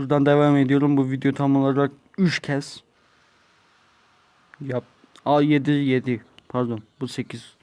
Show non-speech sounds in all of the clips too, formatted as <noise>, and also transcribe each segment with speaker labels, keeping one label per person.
Speaker 1: Buradan devam ediyorum. Bu video tam olarak 3 kez. Yap. A 7 7. Pardon. Bu 8.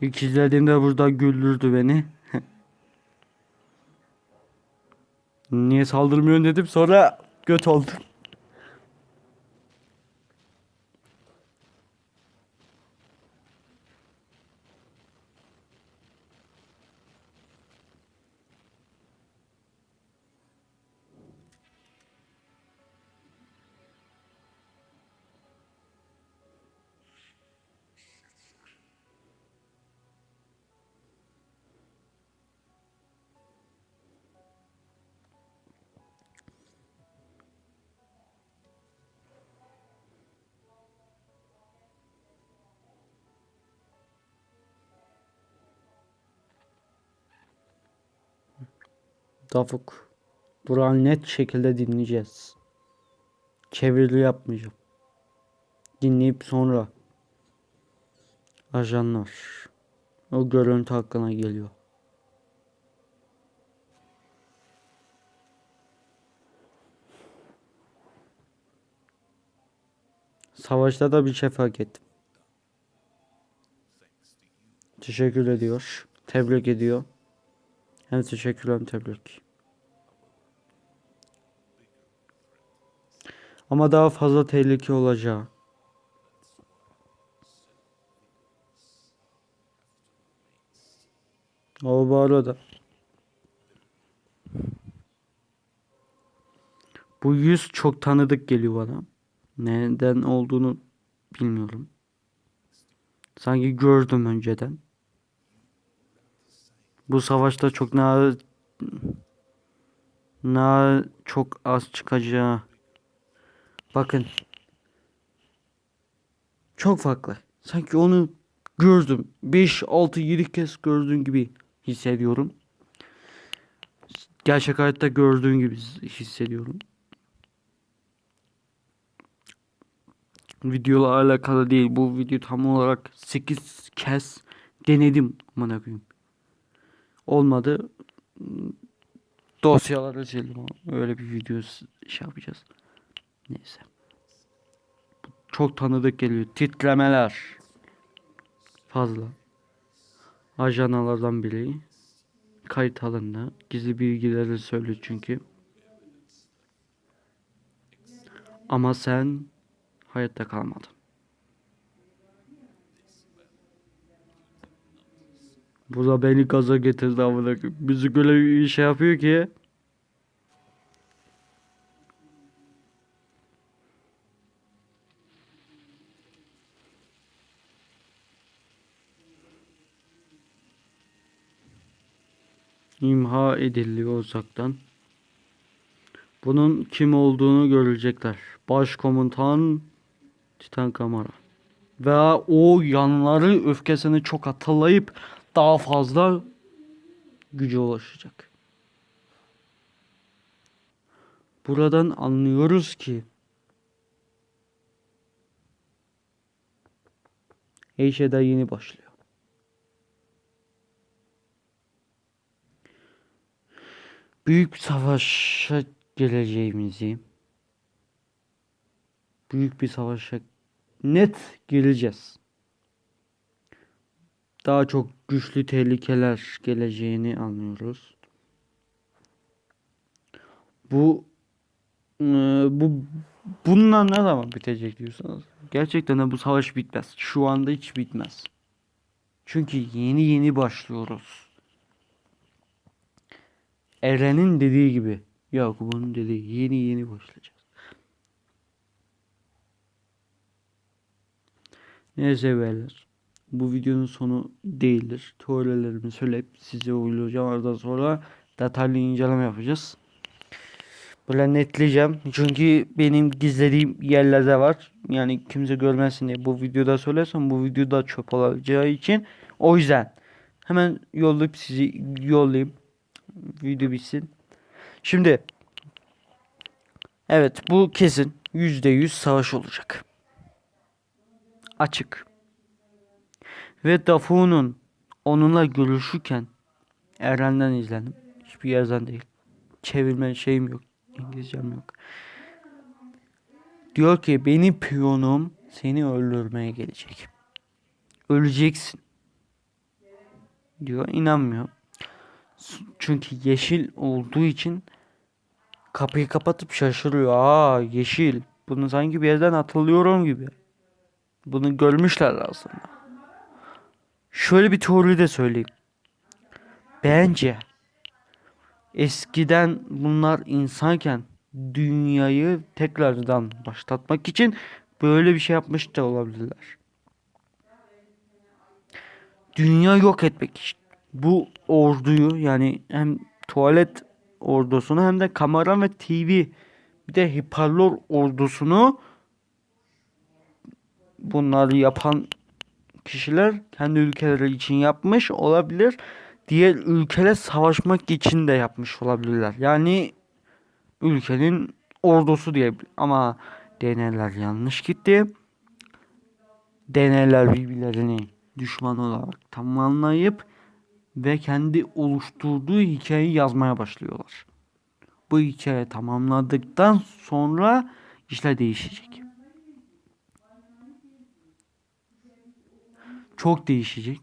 Speaker 1: İlk izlediğimde burada güldürdü beni. <laughs> Niye saldırmıyorsun dedim sonra göt oldum. Dafuk. Burak'ı net şekilde dinleyeceğiz. Çevirili yapmayacağım. Dinleyip sonra ajanlar o görüntü hakkına geliyor. Savaşta da bir şey ettim. Teşekkür ediyor. Tebrik ediyor. Hem teşekkür hem tebrik. Ama daha fazla tehlike olacağı. O bu arada. Bu yüz çok tanıdık geliyor bana. Neden olduğunu bilmiyorum. Sanki gördüm önceden. Bu savaşta çok na na çok az çıkacağı. Bakın. Çok farklı. Sanki onu gördüm. 5 6 7 kez gördüğüm gibi hissediyorum. Gerçek hayatta gördüğüm gibi hissediyorum. Videola alakalı değil. Bu video tam olarak 8 kez denedim amına koyayım. Olmadı. Dosyaları sildim. Öyle bir video şey yapacağız. Neyse. Çok tanıdık geliyor. Titremeler. Fazla. Ajanalardan biri. Kayıt alındı. Gizli bilgileri söylüyor çünkü. Ama sen hayatta kalmadın. Bu da beni gaza getirdi amına koyayım. Müzik öyle bir şey yapıyor ki. İmha ediliyor uzaktan. Bunun kim olduğunu görecekler. Başkomutan Titan Kamara. Ve o yanları öfkesini çok hatırlayıp daha fazla güce ulaşacak. Buradan anlıyoruz ki daha yeni başlıyor. Büyük bir savaşa geleceğimizi büyük bir savaşa net gireceğiz. Daha çok güçlü tehlikeler geleceğini anlıyoruz. Bu e, bu bunlar ne zaman bitecek diyorsanız gerçekten de bu savaş bitmez. Şu anda hiç bitmez. Çünkü yeni yeni başlıyoruz. Eren'in dediği gibi Yakup'un dediği yeni yeni başlayacağız. Neyse beyler. Bu videonun sonu değildir. Teorilerimi söyleyip size uygulayacağım. Oradan sonra detaylı inceleme yapacağız. Böyle netleyeceğim. Çünkü benim gizlediğim yerlerde var. Yani kimse görmesin diye bu videoda söylersem bu videoda çöp olacağı için. O yüzden hemen yollayıp sizi yollayayım. Video bitsin. Şimdi evet bu kesin %100 savaş olacak. Açık. Ve Dafu'nun onunla görüşürken Eren'den izledim. Hiçbir yerden değil. Çevirme şeyim yok. İngilizcem yok. Diyor ki benim piyonum seni öldürmeye gelecek. Öleceksin. Diyor inanmıyor. Çünkü yeşil olduğu için kapıyı kapatıp şaşırıyor. Aa yeşil. Bunu sanki bir yerden hatırlıyorum gibi. Bunu görmüşler aslında. Şöyle bir teori de söyleyeyim. Bence eskiden bunlar insanken dünyayı tekrardan başlatmak için böyle bir şey yapmış da olabilirler. Dünya yok etmek için. Bu orduyu yani hem tuvalet ordusunu hem de kamera ve TV bir de hiperlor ordusunu bunları yapan kişiler kendi ülkeleri için yapmış olabilir. Diğer ülkeler savaşmak için de yapmış olabilirler. Yani ülkenin ordusu diye ama deneyler yanlış gitti. Deneyler birbirlerini düşman olarak tamamlayıp ve kendi oluşturduğu hikayeyi yazmaya başlıyorlar. Bu hikaye tamamladıktan sonra işler değişecek. Çok değişecek.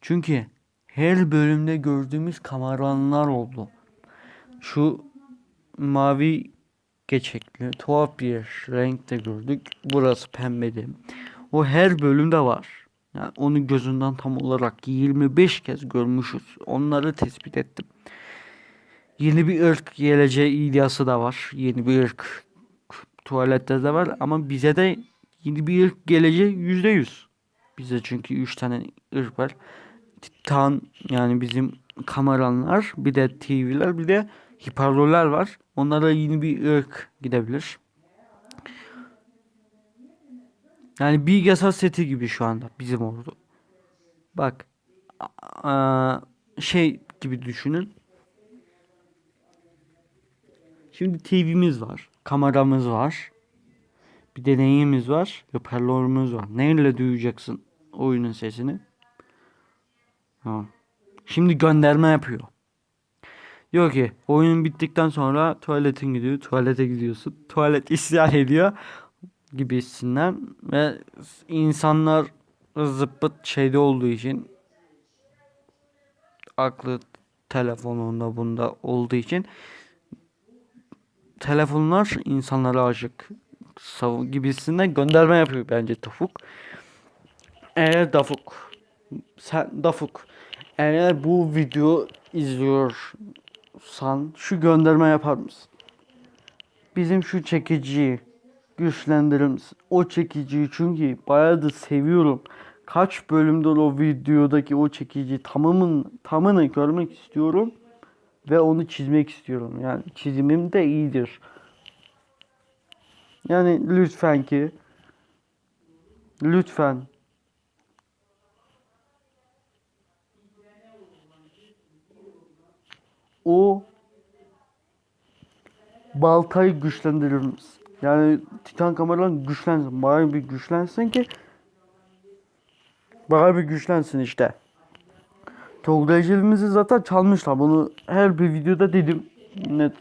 Speaker 1: Çünkü her bölümde gördüğümüz kameralar oldu. Şu mavi geçekli tuhaf bir renkte gördük. Burası pembedi. O her bölümde var. Yani onu gözünden tam olarak 25 kez görmüşüz. Onları tespit ettim. Yeni bir ırk geleceği iddiası da var. Yeni bir ırk tuvalette de var ama bize de yeni bir ırk geleceği yüzde yüz. Bize çünkü 3 tane ırk var. Titan yani bizim kameranlar bir de TV'ler bir de hiperroller var. Onlara yeni bir ırk gidebilir. Yani bilgisayar seti gibi şu anda bizim ordu. Bak şey gibi düşünün. Şimdi TV'miz var. Kameramız var. Bir deneyimiz var. Hoparlörümüz var. Neyle duyacaksın oyunun sesini? Ha. Şimdi gönderme yapıyor. Diyor ki oyun bittikten sonra tuvaletin gidiyor. Tuvalete gidiyorsun. Tuvalet isyan ediyor gibisinden ve insanlar zıppıt şeyde olduğu için aklı telefonunda bunda olduğu için telefonlar insanlara aşık sav gibisinden gönderme yapıyor bence Tafuk. Eğer Dafuk sen Dafuk eğer bu video izliyorsan şu gönderme yapar mısın? Bizim şu çekiciyi güçlendirir misin? O çekiciyi çünkü bayağı da seviyorum. Kaç bölümdür o videodaki o çekici tamamın tamını görmek istiyorum ve onu çizmek istiyorum. Yani çizimim de iyidir. Yani lütfen ki lütfen o baltayı güçlendirir? Yani Titan kameradan güçlensin. Bari bir güçlensin ki bari bir güçlensin işte. Toglayıcımızı zaten çalmışlar. Bunu her bir videoda dedim. Ne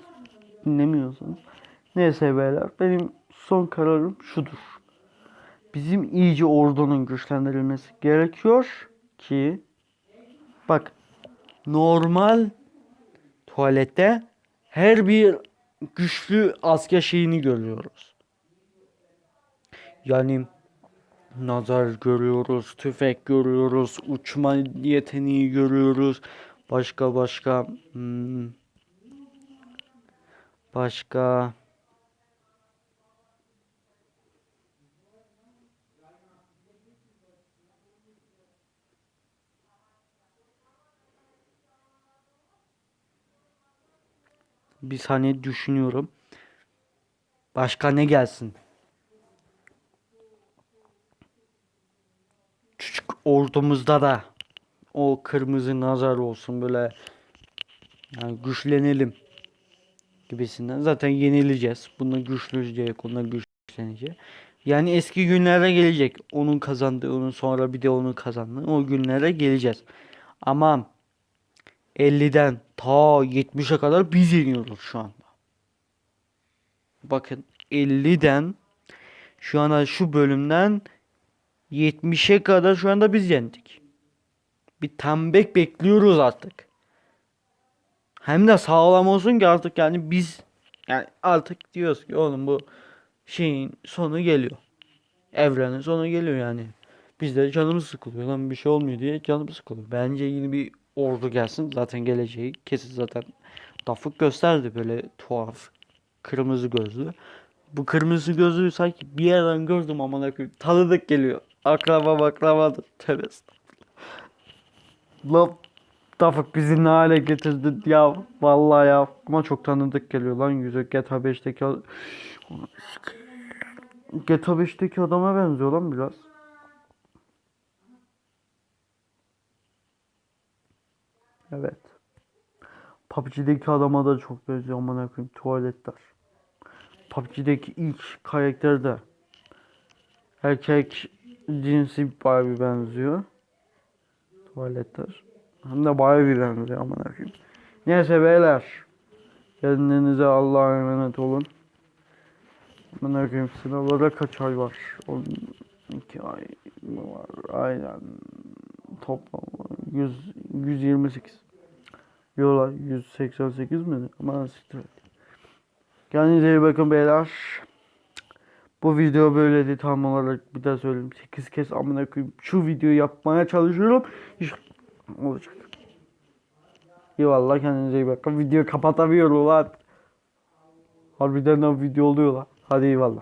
Speaker 1: dinlemiyorsanız. Neyse beyler. Benim son kararım şudur. Bizim iyice ordunun güçlendirilmesi gerekiyor ki bak normal tuvalette her bir güçlü asker şeyini görüyoruz. Yani nazar görüyoruz, tüfek görüyoruz, uçma yeteneği görüyoruz. Başka başka hmm, başka bir saniye düşünüyorum. Başka ne gelsin? Küçük ordumuzda da o kırmızı nazar olsun böyle yani güçlenelim gibisinden. Zaten yenileceğiz. Bunda güçleneceğiz, bunda güçleneceğiz. Yani eski günlere gelecek. Onun kazandığı, onun sonra bir de onun kazandığı. O günlere geleceğiz. Ama 50'den ta 70'e kadar biz yeniyoruz şu anda. Bakın 50'den şu anda şu bölümden 70'e kadar şu anda biz yendik. Bir comeback bekliyoruz artık. Hem de sağlam olsun ki artık yani biz yani artık diyoruz ki oğlum bu şeyin sonu geliyor. Evrenin sonu geliyor yani. Biz de canımız sıkılıyor lan bir şey olmuyor diye canımız sıkılıyor. Bence yeni bir ordu gelsin zaten geleceği kesin zaten Dafık gösterdi böyle tuhaf kırmızı gözlü. Bu kırmızı gözlüğü sanki bir yerden gördüm ama koyayım. Tanıdık geliyor. Akraba baklavadır. Tövbe. Lan Dafık bizi ne hale getirdi ya. Vallahi ya. Ama çok tanıdık geliyor lan yüzü GTA 5'teki ad- GTA 5'teki adama benziyor lan biraz. Evet. PUBG'deki adama da çok benziyor amına koyayım tuvaletler. PUBG'deki ilk karakterde erkek cinsi bayağı bir benziyor. Tuvaletler. Hem de bayağı bir benziyor amına koyayım. Neyse beyler. Kendinize Allah'a emanet olun. Amına koyayım sınavlara kaç ay var? 12 ay mı var? Aynen. Toplam 100, 128. Yola 188 mi? Aman siktir. Kendinize iyi bakın beyler. Bu video böyleydi tam olarak bir daha söyleyeyim. 8 kez amına koyayım şu videoyu yapmaya çalışıyorum. İş olacak. Eyvallah kendinize iyi bakın. Videoyu kapatamıyorum lan. Harbiden de video oluyor lan. Hadi eyvallah.